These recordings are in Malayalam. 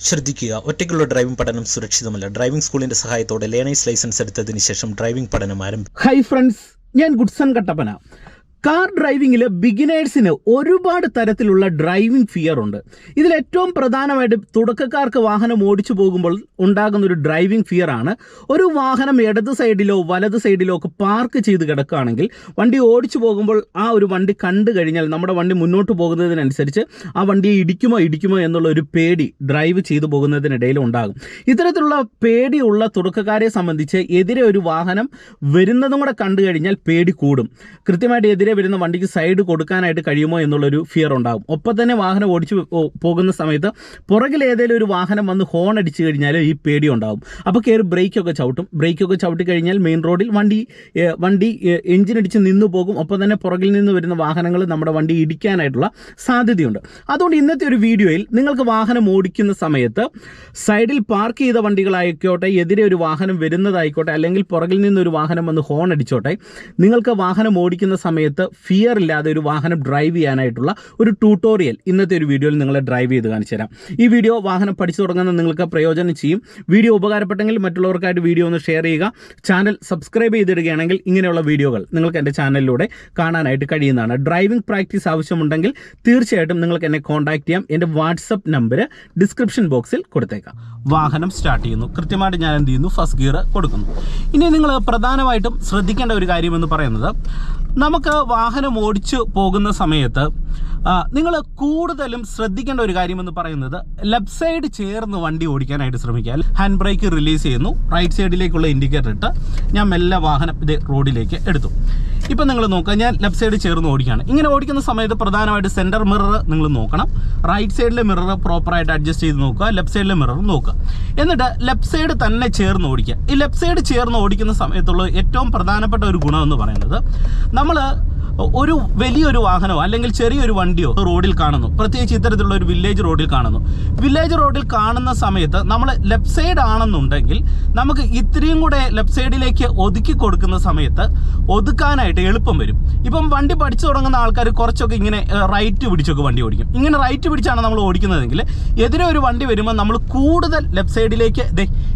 ശ്രദ്ധിക്കുക. ഒറ്റയ്ക്കുള്ള ഡ്രൈവിംഗ് പഠനം സുരക്ഷിതമല്ല. ഡ്രൈവിംഗ് സ്കൂളിന്റെ സഹായത്തോടെ ലേണേഴ്സ് ലൈസൻസ് എടുത്തതിന് ശേഷം ഡ്രൈവിംഗ് പഠനം ആരംഭിക്കും ഹൈ ഫ്രണ്ട്സ് ഞാൻ ഗുഡ്സൺ കട്ടപ്പന. കാർ ഡ്രൈവിംഗിൽ ബിഗിനേഴ്സിന് ഒരുപാട് തരത്തിലുള്ള ഡ്രൈവിംഗ് ഫിയർ ഉണ്ട്. ഇതിൽ ഏറ്റവും പ്രധാനമായിട്ട് തുടക്കക്കാർക്ക് വാഹനം ഓടിച്ചു പോകുമ്പോൾ ഉണ്ടാകുന്ന ഒരു ഡ്രൈവിംഗ് ഫിയർ ആണ്. ഒരു വാഹനം ഇടത് സൈഡിലോ വലത് സൈഡിലോ ഒക്കെ പാർക്ക് ചെയ്ത് കിടക്കുകയാണെങ്കിൽ വണ്ടി ഓടിച്ചു പോകുമ്പോൾ ആ ഒരു വണ്ടി കണ്ടു കഴിഞ്ഞാൽ നമ്മുടെ വണ്ടി മുന്നോട്ട് പോകുന്നതിനനുസരിച്ച് ആ വണ്ടിയെ ഇടിക്കുമോ ഇടിക്കുമോ എന്നുള്ള ഒരു പേടി ഡ്രൈവ് ചെയ്തു പോകുന്നതിനിടയിൽ ഉണ്ടാകും. ഇത്തരത്തിലുള്ള പേടിയുള്ള തുടക്കക്കാരെ സംബന്ധിച്ച് എതിരെ ഒരു വാഹനം വരുന്നതും കൂടെ കണ്ടു കഴിഞ്ഞാൽ പേടി കൂടും. കൃത്യമായിട്ട് എതിരെ വരുന്ന വണ്ടിക്ക് സൈഡ് കൊടുക്കാനായിട്ട് കഴിയുമോ എന്നുള്ളൊരു ഫിയർ ഉണ്ടാകും. ഒപ്പം തന്നെ വാഹനം ഓടിച്ചു പോകുന്ന സമയത്ത് പുറകിൽ ഏതെങ്കിലും ഒരു വാഹനം വന്ന് ഹോൺ അടിച്ചു കഴിഞ്ഞാൽ ഈ പേടി ഉണ്ടാകും. അപ്പോൾ കയറി ബ്രേക്കൊക്കെ ചവിട്ടും. ബ്രേക്കൊക്കെ ചവിട്ടി കഴിഞ്ഞാൽ മെയിൻ റോഡിൽ വണ്ടി വണ്ടി എഞ്ചിൻ അടിച്ച് നിന്നു പോകും. ഒപ്പം തന്നെ പുറകിൽ നിന്ന് വരുന്ന വാഹനങ്ങൾ നമ്മുടെ വണ്ടി ഇടിക്കാനായിട്ടുള്ള സാധ്യതയുണ്ട്. അതുകൊണ്ട് ഇന്നത്തെ ഒരു വീഡിയോയിൽ നിങ്ങൾക്ക് വാഹനം ഓടിക്കുന്ന സമയത്ത് സൈഡിൽ പാർക്ക് ചെയ്ത വണ്ടികളായിക്കോട്ടെ എതിരെ ഒരു വാഹനം വരുന്നതായിക്കോട്ടെ അല്ലെങ്കിൽ പുറകിൽ നിന്ന് ഒരു വാഹനം വന്ന് ഹോൺ അടിച്ചോട്ടെ നിങ്ങൾക്ക് വാഹനം ഓടിക്കുന്ന സമയത്ത് ഫിയർ ഇല്ലാതെ ഒരു വാഹനം ഡ്രൈവ് ചെയ്യാനായിട്ടുള്ള ഒരു ട്യൂട്ടോറിയൽ ഇന്നത്തെ ഒരു വീഡിയോയിൽ നിങ്ങളെ ഡ്രൈവ് ചെയ്ത് കാണിച്ചു തരാം. ഈ വീഡിയോ വാഹനം പഠിച്ചു തുടങ്ങുന്ന നിങ്ങൾക്ക് പ്രയോജനം ചെയ്യും. വീഡിയോ ഉപകാരപ്പെട്ടെങ്കിൽ മറ്റുള്ളവർക്കായിട്ട് വീഡിയോ ഒന്ന് ഷെയർ ചെയ്യുക. ചാനൽ സബ്സ്ക്രൈബ് ചെയ്തിടുകയാണെങ്കിൽ ഇങ്ങനെയുള്ള വീഡിയോകൾ നിങ്ങൾക്ക് എന്റെ ചാനലിലൂടെ കാണാനായിട്ട് കഴിയുന്നതാണ്. ഡ്രൈവിംഗ് പ്രാക്ടീസ് ആവശ്യമുണ്ടെങ്കിൽ തീർച്ചയായിട്ടും നിങ്ങൾക്ക് എന്നെ കോൺടാക്ട് ചെയ്യാം. എന്റെ വാട്സപ്പ് നമ്പർ ഡിസ്ക്രിപ്ഷൻ ബോക്സിൽ കൊടുത്തേക്കാം. വാഹനം സ്റ്റാർട്ട് ചെയ്യുന്നു. കൃത്യമായിട്ട് ഞാൻ എന്ത് ചെയ്യുന്നു? ഫസ്റ്റ് ഗിയർ കൊടുക്കുന്നു. ഇനി നിങ്ങൾ പ്രധാനമായിട്ടും ശ്രദ്ധിക്കേണ്ട ഒരു കാര്യമെന്ന് പറയുന്നത് നമുക്ക് വാഹനം ഓടിച്ചു പോകുന്ന സമയത്ത് നിങ്ങൾ കൂടുതലും ശ്രദ്ധിക്കേണ്ട ഒരു കാര്യമെന്ന് പറയുന്നത് ലെഫ്റ്റ് സൈഡ് ചേർന്ന് വണ്ടി ഓടിക്കാനായിട്ട് ശ്രമിക്കുക. ഹാൻഡ് ബ്രേക്ക് റിലീസ് ചെയ്യുന്നു. റൈറ്റ് സൈഡിലേക്കുള്ള ഇൻഡിക്കേറ്റർ ഇട്ട് ഞാൻ മെല്ലെ വാഹനം ഇത് റോഡിലേക്ക് എടുത്തു. ഇപ്പം നിങ്ങൾ നോക്കുക ഞാൻ ലെഫ്റ്റ് സൈഡ് ചേർന്ന് ഓടിക്കുകയാണ്. ഇങ്ങനെ ഓടിക്കുന്ന സമയത്ത് പ്രധാനമായിട്ട് സെന്റർ മിറർ നിങ്ങൾ നോക്കണം. റൈറ്റ് സൈഡിലെ മിറർ പ്രോപ്പറായിട്ട് അഡ്ജസ്റ്റ് ചെയ്ത് നോക്കുക ലെഫ്റ്റ് സൈഡിലെ മിറർ നോക്കുക. എന്നിട്ട് ലെഫ്റ്റ് സൈഡ് തന്നെ ചേർന്ന് ഓടിക്കുക. ഈ ലെഫ്റ്റ് സൈഡ് ചേർന്ന് ഓടിക്കുന്ന സമയത്തുള്ള ഏറ്റവും പ്രധാനപ്പെട്ട ഒരു ഗുണം എന്ന് പറയുന്നത് നമ്മൾ ഒരു വലിയൊരു വാഹനമോ അല്ലെങ്കിൽ ചെറിയൊരു വണ്ടിയോ റോഡിൽ കാണുന്നു. പ്രത്യേകിച്ച് ഇത്തരത്തിലുള്ള ഒരു വില്ലേജ് റോഡിൽ കാണുന്നു. വില്ലേജ് റോഡിൽ കാണുന്ന സമയത്ത് നമ്മൾ ലെഫ്റ്റ് സൈഡ് ആണെന്നുണ്ടെങ്കിൽ നമുക്ക് ഇത്രയും കൂടെ ലെഫ്റ്റ് സൈഡിലേക്ക് ഒതുക്കി കൊടുക്കുന്ന സമയത്ത് ഒതുക്കാനായിട്ട് എളുപ്പം വരും. ഇപ്പം വണ്ടി പഠിച്ചു തുടങ്ങുന്ന ആൾക്കാർ കുറച്ചൊക്കെ ഇങ്ങനെ റൈറ്റ് പിടിച്ചൊക്കെ വണ്ടി ഓടിക്കും. ഇങ്ങനെ റൈറ്റ് പിടിച്ചാണ് നമ്മൾ ഓടിക്കുന്നതെങ്കിൽ എതിരെ ഒരു വണ്ടി വരുമ്പോൾ നമ്മൾ കൂടുതൽ ലെഫ്റ്റ് സൈഡിലേക്ക്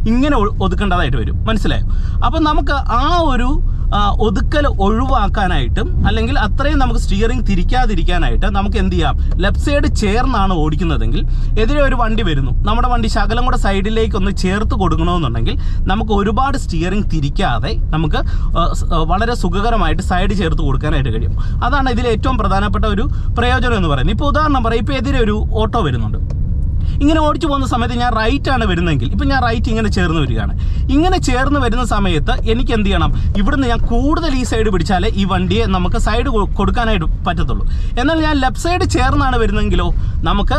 ഇങ്ങനെ ഒതുക്കേണ്ടതായിട്ട് വരും. മനസ്സിലായോ? അപ്പം നമുക്ക് ആ ഒരു ഒതുക്കൽ ഒഴിവാക്കാനായിട്ടും അല്ലെങ്കിൽ അത്രയും നമുക്ക് സ്റ്റിയറിംഗ് തിരിക്കാതിരിക്കാനായിട്ട് നമുക്ക് എന്ത് ചെയ്യാം? ലെഫ്റ്റ് സൈഡ് ചേർന്നാണ് ഓടിക്കുന്നതെങ്കിൽ എതിരെ ഒരു വണ്ടി വരുന്നു. നമ്മുടെ വണ്ടി ശകലം കൂടെ സൈഡിലേക്ക് ഒന്ന് ചേർത്ത് കൊടുക്കണമെന്നുണ്ടെങ്കിൽ നമുക്ക് ഒരുപാട് സ്റ്റിയറിംഗ് തിരിക്കാതെ നമുക്ക് വളരെ സുഖകരമായിട്ട് സൈഡ് ചേർത്ത് കൊടുക്കാനായിട്ട് കഴിയും. അതാണ് ഇതിൽ ഏറ്റവും പ്രധാനപ്പെട്ട ഒരു പ്രയോജനം എന്ന് പറയുന്നത്. ഇപ്പോൾ ഉദാഹരണം പറയാം. ഇപ്പോൾ എതിരെ ഒരു ഓട്ടോ വരുന്നുണ്ട്. ഇങ്ങനെ ഓടിച്ചു പോകുന്ന സമയത്ത് ഞാൻ റൈറ്റ് ആണ് വരുന്നതെങ്കിൽ ഇപ്പം ഞാൻ റൈറ്റ് ഇങ്ങനെ ചേർന്ന് വരികയാണ്. ഇങ്ങനെ ചേർന്ന് വരുന്ന സമയത്ത് എനിക്ക് എന്ത് ചെയ്യണം? ഇവിടുന്ന് ഞാൻ കൂടുതൽ ഈ സൈഡ് പിടിച്ചാലേ ഈ വണ്ടിയെ നമുക്ക് സൈഡ് കൊടുക്കാനായിട്ട് പറ്റത്തുള്ളൂ. എന്നാൽ ഞാൻ ലെഫ്റ്റ് സൈഡ് ചേർന്നാണ് വരുന്നതെങ്കിലോ നമുക്ക്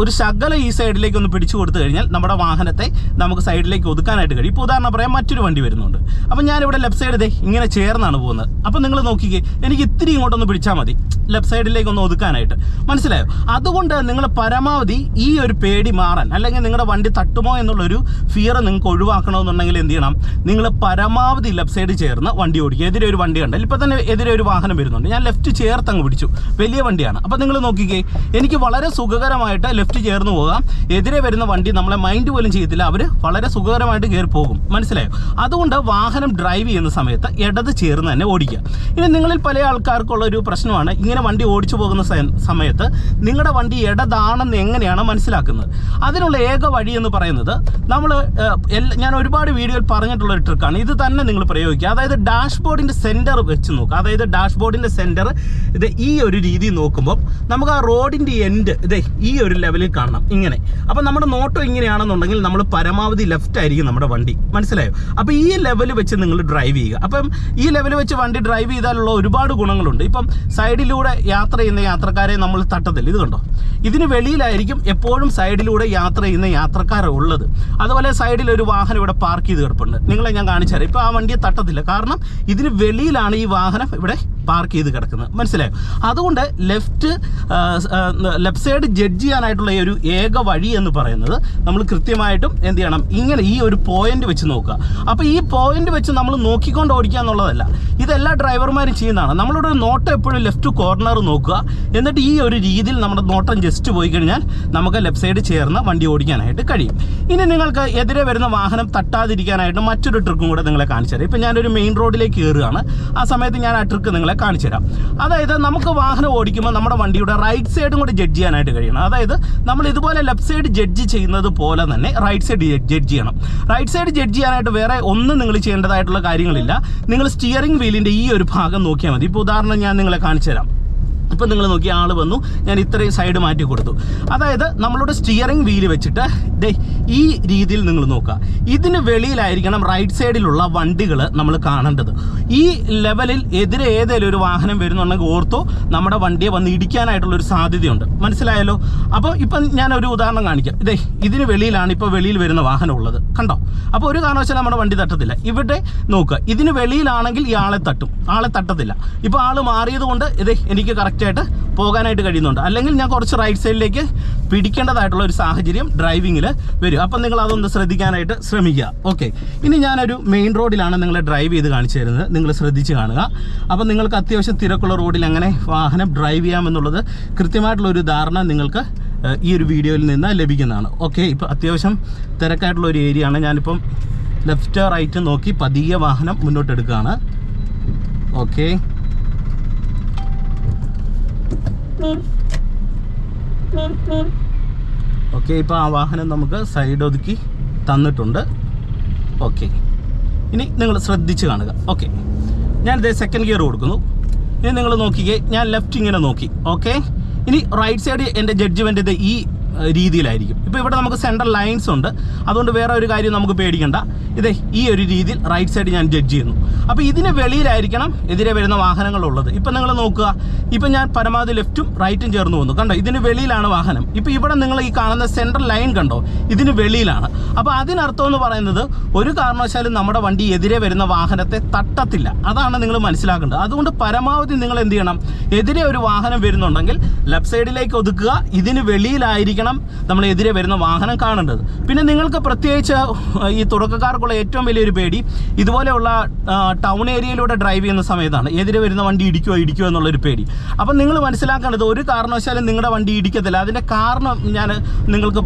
ഒരു ശകലം ഈ സൈഡിലേക്ക് ഒന്ന് പിടിച്ചു കൊടുത്തു കഴിഞ്ഞാൽ നമ്മുടെ വാഹനത്തെ നമുക്ക് സൈഡിലേക്ക് ഒതുക്കാനായിട്ട് കഴിയും. ഇപ്പോൾ ഉദാഹരണം പറയാം മറ്റൊരു വണ്ടി വരുന്നുണ്ട്. അപ്പം ഞാനിവിടെ ലെഫ്റ്റ് സൈഡ് ഇങ്ങനെ ചേർന്നാണ് പോകുന്നത്. അപ്പം നിങ്ങൾ നോക്കിക്കേ എനിക്ക് ഇത്തിരി ഇങ്ങോട്ടൊന്ന് പിടിച്ചാൽ മതി. ലെഫ്റ്റ് സൈഡിലേക്ക് ഒന്ന് ഒതുക്കാനായിട്ട്. മനസ്സിലായോ? അതുകൊണ്ട് നിങ്ങൾ പരമാവധി ഈ ഒരു പേടി മാറാൻ അല്ലെങ്കിൽ നിങ്ങളുടെ വണ്ടി തട്ടുമോ എന്നുള്ളൊരു ഫിയർ നിങ്ങൾക്ക് ഒഴിവാക്കണമെന്നുണ്ടെങ്കിൽ എന്ത് ചെയ്യണം? നിങ്ങൾ പരമാവധി ലെഫ്റ്റ് സൈഡ് ചേർന്ന് വണ്ടി ഓടിക്കുക. എതിരെ ഒരു വണ്ടി കണ്ടാൽ ഇപ്പം തന്നെ എതിരെ ഒരു വാഹനം വരുന്നുണ്ട്. ഞാൻ ലെഫ്റ്റ് ചേർത്ത് അങ്ങ് പിടിച്ചു. വലിയ വണ്ടിയാണ്. അപ്പോൾ നിങ്ങൾ നോക്കിക്കേ എനിക്ക് വളരെ സുഖകരമായിട്ട് ലെഫ്റ്റ് ചേർന്ന് പോകാം. എതിരെ വരുന്ന വണ്ടി നമ്മളെ മൈൻഡ് പോലും ചെയ്യത്തില്ല. അവർ വളരെ സുഖകരമായിട്ട് കയറി പോകും. മനസ്സിലായോ? അതുകൊണ്ട് വാഹനം ഡ്രൈവ് ചെയ്യുന്ന സമയത്ത് ഇടത് ചേർന്ന് തന്നെ ഓടിക്കുക. ഇനി നിങ്ങളിൽ പല ആൾക്കാർക്കുള്ള ഒരു പ്രശ്നമാണ്. ഇങ്ങനെ വണ്ടി ഓടിച്ചു പോകുന്ന സമയത്ത് നിങ്ങളുടെ വണ്ടി ഇടതാണെന്ന് എങ്ങനെയാണ് മനസ്സിലാക്കുന്നത്? അതിനുള്ള ഏക വഴി എന്ന് പറയുന്നത് നമ്മൾ ഞാൻ ഒരുപാട് വീഡിയോയിൽ പറഞ്ഞിട്ടുള്ള ഒരു ട്രിക്കാണ്. ഇത് തന്നെ നിങ്ങൾ പ്രയോഗിക്കുക. അതായത് ഡാഷ്ബോർഡിന്റെ സെന്റർ വെച്ച് നോക്കുക. അതായത് ഡാഷ്ബോർഡിന്റെ സെന്റർ ഇത് ഈ ഒരു രീതി നോക്കുമ്പോൾ നമുക്ക് ആ റോഡിന്റെ എൻഡ് ഇതേ ഈ ഒരു ലെവലിൽ കാണണം. ഇങ്ങനെ. അപ്പം നമ്മുടെ നോട്ടം ഇങ്ങനെയാണെന്നുണ്ടെങ്കിൽ നമ്മൾ പരമാവധി ലെഫ്റ്റ് ആയിരിക്കും നമ്മുടെ വണ്ടി. മനസ്സിലായോ? അപ്പോൾ ഈ ലെവൽ വെച്ച് നിങ്ങൾ ഡ്രൈവ് ചെയ്യുക. അപ്പം ഈ ലെവൽ വെച്ച് വണ്ടി ഡ്രൈവ് ചെയ്താലുള്ള ഒരുപാട് ഗുണങ്ങളുണ്ട്. ഇപ്പം സൈഡിലൂടെ യാത്ര ചെയ്യുന്ന യാത്രക്കാരെ നമ്മൾ തട്ടത്തില്ല. ഇത് കണ്ടോ? ഇതിന് വെളിയിലായിരിക്കും എപ്പോഴും സൈഡിലൂടെ യാത്ര ചെയ്യുന്ന യാത്രക്കാരെ ഉള്ളത്. അതുപോലെ സൈഡിൽ ഒരു വാഹനം ഇവിടെ പാർക്ക് ചെയ്ത് കിടപ്പുണ്ട്. നിങ്ങളെ ഞാൻ കാണിച്ചു തരാം. ഇപ്പോൾ ആ വണ്ടിയെ തട്ടത്തില്ല. കാരണം ഇതിന് വെളിയിലാണ് ഈ വാഹനം ഇവിടെ പാർക്ക് ചെയ്ത് കിടക്കുന്നത്. മനസ്സിലായോ? അതുകൊണ്ട് ലെഫ്റ്റ് ലെഫ്റ്റ് സൈഡ് ജഡ്ജ് ചെയ്യാനായിട്ടുള്ള ഒരു ഏക വഴി എന്ന് പറയുന്നത് നമ്മൾ കൃത്യമായിട്ടും എന്ത് ചെയ്യണം? ഇങ്ങനെ ഈ ഒരു പോയിന്റ് വെച്ച് നോക്കുക. അപ്പോൾ ഈ പോയിന്റ് വെച്ച് നമ്മൾ നോക്കിക്കൊണ്ട് ഓടിക്കുക എന്നുള്ളതല്ല. ഇതെല്ലാ ഡ്രൈവർമാരും ചെയ്യുന്നതാണ്. നമ്മളുടെ നോട്ട് എപ്പോഴും ലെഫ്റ്റ് കോർണർ നോക്കുക. എന്നിട്ട് ഈ ഒരു രീതിയിൽ നമ്മുടെ നോട്ടം ജസ്റ്റ് പോയി കഴിഞ്ഞാൽ നമുക്ക് ലെഫ്റ്റ് സൈഡ് ചേർന്ന് വണ്ടി ഓടിക്കാനായിട്ട് കഴിയും. ഇനി നിങ്ങൾക്ക് എതിരെ വരുന്ന വാഹനം തട്ടാതിരിക്കാനായിട്ട് മറ്റൊരു ട്രിക്കും കൂടെ നിങ്ങളെ കാണിച്ചു തരാം. ഇപ്പം ഞാനൊരു മെയിൻ റോഡിലേക്ക് കയറുകയാണ്. ആ സമയത്ത് ഞാൻ ആ ട്രിക്ക് നിങ്ങളെ കാണിച്ചു തരാം. അതായത് നമുക്ക് വാഹനം ഓടിക്കുമ്പോൾ നമ്മുടെ വണ്ടിയുടെ റൈറ്റ് സൈഡും കൂടി ജഡ്ജ് ചെയ്യാനായിട്ട് കഴിയണം. അതായത് നമ്മൾ ഇതുപോലെ ലെഫ്റ്റ് സൈഡ് ജഡ്ജ് ചെയ്യുന്നത് പോലെ തന്നെ റൈറ്റ് സൈഡ് ജഡ്ജ് ചെയ്യണം. റൈറ്റ് സൈഡ് ജഡ്ജ് ചെയ്യാനായിട്ട് വേറെ ഒന്നും നിങ്ങൾ ചെയ്യേണ്ടതായിട്ടുള്ള കാര്യങ്ങളില്ല. നിങ്ങൾ സ്റ്റിയറിംഗ് വീലിന്റെ ഈ ഒരു ഭാഗം നോക്കിയാൽ മതി. ഇപ്പോൾ ഉദാഹരണം ഞാൻ നിങ്ങളെ കാണിച്ചു തരാം ഇപ്പം നിങ്ങൾ നോക്കി ആൾ വന്നു ഞാൻ ഇത്രയും സൈഡ് മാറ്റി കൊടുത്തു. അതായത് നമ്മളുടെ സ്റ്റിയറിംഗ് വീൽ വെച്ചിട്ട് ഈ രീതിയിൽ നിങ്ങൾ നോക്കുക. ഇതിന് വെളിയിലായിരിക്കണം റൈറ്റ് സൈഡിലുള്ള വണ്ടികൾ നമ്മൾ കാണേണ്ടത്. ഈ ലെവലിൽ എതിരെ ഏതെങ്കിലും ഒരു വാഹനം വരുന്നുണ്ടെങ്കിൽ ഓർത്തോ നമ്മുടെ വണ്ടിയെ വന്ന് ഇടിക്കാനായിട്ടുള്ള ഒരു സാധ്യതയുണ്ട്. മനസ്സിലായല്ലോ? അപ്പോൾ ഇപ്പം ഞാൻ ഒരു ഉദാഹരണം കാണിക്കാം. ഇതേ ഇതിന് വെളിയിലാണ് ഇപ്പോൾ വെളിയിൽ വരുന്ന വാഹനം ഉള്ളത്. കണ്ടോ? അപ്പോൾ ഒരു കാരണവശാലും നമ്മുടെ വണ്ടി തട്ടത്തില്ല. ഇവിടെ നോക്കുക. ഇതിന് വെളിയിലാണെങ്കിൽ ഈ ആളെ തട്ടും. ആളെ തട്ടത്തില്ല. ഇപ്പോൾ ആൾ മാറിയത് കൊണ്ട് ഇതേ എനിക്ക് കറക്റ്റായിട്ട് പോകാനായിട്ട് കഴിയുന്നുണ്ട്. അല്ലെങ്കിൽ ഞാൻ കുറച്ച് റൈറ്റ് സൈഡിലേക്ക് പിടിക്കേണ്ടതായിട്ടുള്ള ഒരു സാഹചര്യം ഡ്രൈവിങ്ങിൽ വരും. അപ്പം നിങ്ങൾ അതൊന്ന് ശ്രദ്ധിക്കാനായിട്ട് ശ്രമിക്കുക. ഓക്കെ ഇനി ഞാനൊരു മെയിൻ റോഡിലാണ് നിങ്ങളെ ഡ്രൈവ് ചെയ്ത് കാണിച്ചു തരുന്നത്. നിങ്ങൾ ശ്രദ്ധിച്ച് കാണുക. അപ്പം നിങ്ങൾക്ക് അത്യാവശ്യം തിരക്കുള്ള റോഡിൽ എങ്ങനെ വാഹനം ഡ്രൈവ് ചെയ്യാമെന്നുള്ളത് കൃത്യമായിട്ടുള്ള ഒരു ധാരണ നിങ്ങൾക്ക് ഈ ഒരു വീഡിയോയിൽ നിന്ന് ലഭിക്കുന്നതാണ്. ഓക്കെ ഇപ്പോൾ അത്യാവശ്യം തിരക്കായിട്ടുള്ള ഒരു ഏരിയ ആണ്. ഞാനിപ്പം ലെഫ്റ്റ് റൈറ്റ് നോക്കി പതിയെ വാഹനം മുന്നോട്ടെടുക്കുകയാണ്. ഓക്കെ ഓക്കെ ഇപ്പോൾ ആ വാഹനം നമുക്ക് സൈഡ് ഒതുക്കി തന്നിട്ടുണ്ട്. ഓക്കെ ഇനി നിങ്ങൾ ശ്രദ്ധിച്ച് കാണുക. ഓക്കെ ഞാനിത് സെക്കൻഡ് ഗിയർ കൊടുക്കുന്നു. ഇനി നിങ്ങൾ നോക്കിക്കേ ഞാൻ ലെഫ്റ്റ് ഇങ്ങനെ നോക്കി. ഓക്കെ ഇനി റൈറ്റ് സൈഡ് എന്റെ ജഡ്ജ്മെന്റ് ഇത് ഈ രീതിയിലായിരിക്കും. ഇപ്പോൾ ഇവിടെ നമുക്ക് സെൻട്രൽ ലൈൻസ് ഉണ്ട്. അതുകൊണ്ട് വേറെ ഒരു കാര്യം നമുക്ക് പേടിക്കണ്ട. ഇതേ ഈ ഒരു രീതിയിൽ റൈറ്റ് സൈഡ് ഞാൻ ജഡ്ജ് ചെയ്യുന്നു. അപ്പോൾ ഇതിന് വെളിയിലായിരിക്കണം എതിരെ വരുന്ന വാഹനങ്ങളുള്ളത്. ഇപ്പം നിങ്ങൾ നോക്കുക. ഇപ്പം ഞാൻ പരമാവധി ലെഫ്റ്റും റൈറ്റും ചേർന്ന് പോകുന്നു. കണ്ടോ? ഇതിന് വെളിയിലാണ് വാഹനം. ഇപ്പം ഇവിടെ നിങ്ങൾ ഈ കാണുന്ന സെൻട്രൽ ലൈൻ കണ്ടോ? ഇതിന് വെളിയിലാണ്. അപ്പോൾ അതിനർത്ഥം എന്ന് പറയുന്നത് ഒരു കാരണവശാലും നമ്മുടെ വണ്ടി എതിരെ വരുന്ന വാഹനത്തെ തട്ടത്തില്ല. അതാണ് നിങ്ങൾ മനസ്സിലാക്കേണ്ടത്. അതുകൊണ്ട് പരമാവധി നിങ്ങൾ എന്ത് ചെയ്യണം? എതിരെ ഒരു വാഹനം വരുന്നുണ്ടെങ്കിൽ ലെഫ്റ്റ് സൈഡിലേക്ക് ഒതുക്കുക. ഇതിന് വെളിയിലായിരിക്കണം നമ്മൾ എതിരെ വരുന്ന വാഹനം കാണേണ്ടത്. പിന്നെ നിങ്ങൾക്ക് പ്രത്യേകിച്ച് ഈ തുടക്കക്കാർക്കുള്ള ഏറ്റവും വലിയൊരു പേടി ഇതുപോലെയുള്ള ടൗൺ ഏരിയയിലൂടെ ഡ്രൈവ് ചെയ്യുന്ന സമയത്താണ്. എതിരെ വരുന്ന വണ്ടി ഇടിക്കുമോ ഇടിക്കുമോ എന്നുള്ളൊരു പേടി. അപ്പം നിങ്ങൾ മനസ്സിലാക്കേണ്ടത് ഒരു കാരണവശാലും നിങ്ങളുടെ വണ്ടി ഇടിക്കത്തില്ല. അതിന്റെ കാരണം ഞാൻ നിങ്ങൾക്ക്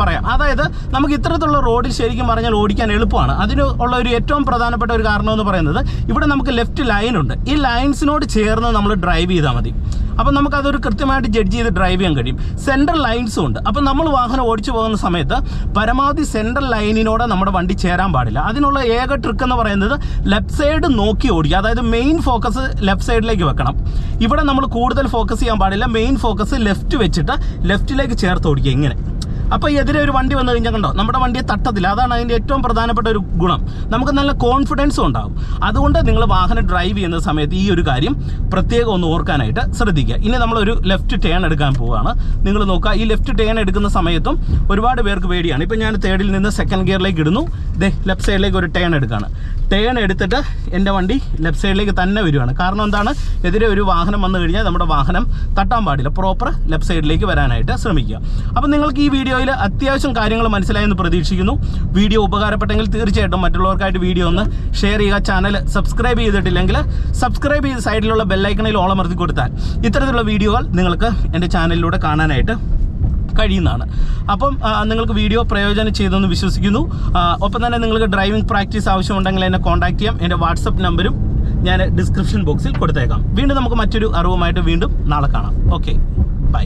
പറയാം. അതായത് നമുക്ക് ഇത്തരത്തിലുള്ള റോഡിൽ ശരിക്കും പറഞ്ഞാൽ ഓടിക്കാൻ എളുപ്പമാണ്. അതിന് ഉള്ള ഒരു ഏറ്റവും പ്രധാനപ്പെട്ട ഒരു കാരണം എന്ന് പറയുന്നത് ഇവിടെ നമുക്ക് ലെഫ്റ്റ് ലൈനുണ്ട്. ഈ ലൈൻസിനോട് ചേർന്ന് നമ്മൾ ഡ്രൈവ് ചെയ്താൽ മതി. അപ്പം നമുക്കതൊരു കൃത്യമായിട്ട് ജഡ്ജ് ചെയ്ത് ഡ്രൈവ് ചെയ്യാൻ കഴിയും. സെൻട്രൽ ലൈൻസും ഉണ്ട്. അപ്പം നമ്മൾ വാഹനം ഓടിച്ചു പോകുന്ന സമയത്ത് പരമാവധി സെൻട്രൽ ലൈനിനോട് നമ്മുടെ വണ്ടി ചേരാൻ പാടില്ല. അതിനുള്ള ഏക ട്രിക്ക് എന്ന് പറയുന്നത് ലെഫ്റ്റ് സൈഡ് നോക്കി ഓടിക്കുക. അതായത് മെയിൻ ഫോക്കസ് ലെഫ്റ്റ് സൈഡിലേക്ക് വെക്കണം. ഇവിടെ നമ്മൾ കൂടുതൽ ഫോക്കസ് ചെയ്യാൻ പാടില്ല. മെയിൻ ഫോക്കസ് ലെഫ്റ്റ് വെച്ചിട്ട് ലെഫ്റ്റിലേക്ക് ചേർത്ത് ഓടിക്കുക. ഇങ്ങനെ. അപ്പോൾ എതിരെ ഒരു വണ്ടി വന്നു കഴിഞ്ഞാൽ കണ്ടോ നമ്മുടെ വണ്ടിയെ തട്ടത്തില്ല. അതാണ് അതിന്റെ ഏറ്റവും പ്രധാനപ്പെട്ട ഒരു ഗുണം. നമുക്ക് നല്ല കോൺഫിഡൻസും ഉണ്ടാകും അതുകൊണ്ട് നിങ്ങൾ വാഹനം ഡ്രൈവ് ചെയ്യുന്ന സമയത്ത് ഈ ഒരു കാര്യം പ്രത്യേകം ഒന്ന് ഓർക്കാനായിട്ട് ശ്രദ്ധിക്കുക. ഇനി നമ്മൾ ഒരു ലെഫ്റ്റ് ടേൺ എടുക്കാൻ പോവുകയാണ് നിങ്ങൾ നോക്കുക ഈ ലെഫ്റ്റ് ടേൺ എടുക്കുന്ന സമയത്തും ഒരുപാട് പേർക്ക് പേടിയാണ്. ഇപ്പം ഞാൻ തേർഡിൽ നിന്ന് സെക്കൻഡ് ഗിയറിലേക്ക് ഇടുന്നു. ദേ ലെഫ്റ്റ് സൈഡിലേക്ക് ഒരു ടേൺ എടുക്കുകയാണ് ടേൺ എടുത്തിട്ട് എന്റെ വണ്ടി ലെഫ്റ്റ് സൈഡിലേക്ക് തന്നെ വരുവാണ്. കാരണം എന്താണ്? എതിരെ ഒരു വാഹനം വന്നു കഴിഞ്ഞാൽ നമ്മുടെ വാഹനം തട്ടാൻ പാടില്ല. പ്രോപ്പർ ലെഫ്റ്റ് സൈഡിലേക്ക് വരാനായിട്ട് ശ്രമിക്കുക. അപ്പം നിങ്ങൾക്ക് ഈ വീഡിയോയിൽ അത്യാവശ്യം കാര്യങ്ങൾ മനസ്സിലായെന്ന് പ്രതീക്ഷിക്കുന്നു. വീഡിയോ ഉപകാരപ്പെട്ടെങ്കിൽ തീർച്ചയായിട്ടും മറ്റുള്ളവർക്കായിട്ട് വീഡിയോ ഒന്ന് ഷെയർ ചെയ്യുക. ചാനൽ സബ്സ്ക്രൈബ് ചെയ്തിട്ടില്ലെങ്കിൽ സബ്സ്ക്രൈബ് ചെയ്ത് സൈഡിലുള്ള ബെല്ലൈക്കണിൽ ഓളമർത്തി കൊടുത്താൽ ഇത്തരത്തിലുള്ള വീഡിയോകൾ നിങ്ങൾക്ക് എന്റെ ചാനലിലൂടെ കാണാനായിട്ട് കഴിയുന്നതാണ്. അപ്പം നിങ്ങൾക്ക് വീഡിയോ പ്രയോജനം ചെയ്തെന്ന് വിശ്വസിക്കുന്നു. ഒപ്പം തന്നെ നിങ്ങൾക്ക് ഡ്രൈവിംഗ് പ്രാക്ടീസ് ആവശ്യമുണ്ടെങ്കിൽ എന്നെ കോൺടാക്ട് ചെയ്യാം. എന്റെ വാട്സപ്പ് നമ്പരും ഞാൻ ഡിസ്ക്രിപ്ഷൻ ബോക്സിൽ കൊടുത്തേക്കാം. വീണ്ടും നമുക്ക് മറ്റൊരു അറിവുമായിട്ട് വീണ്ടും നാളെ കാണാം. Okay bye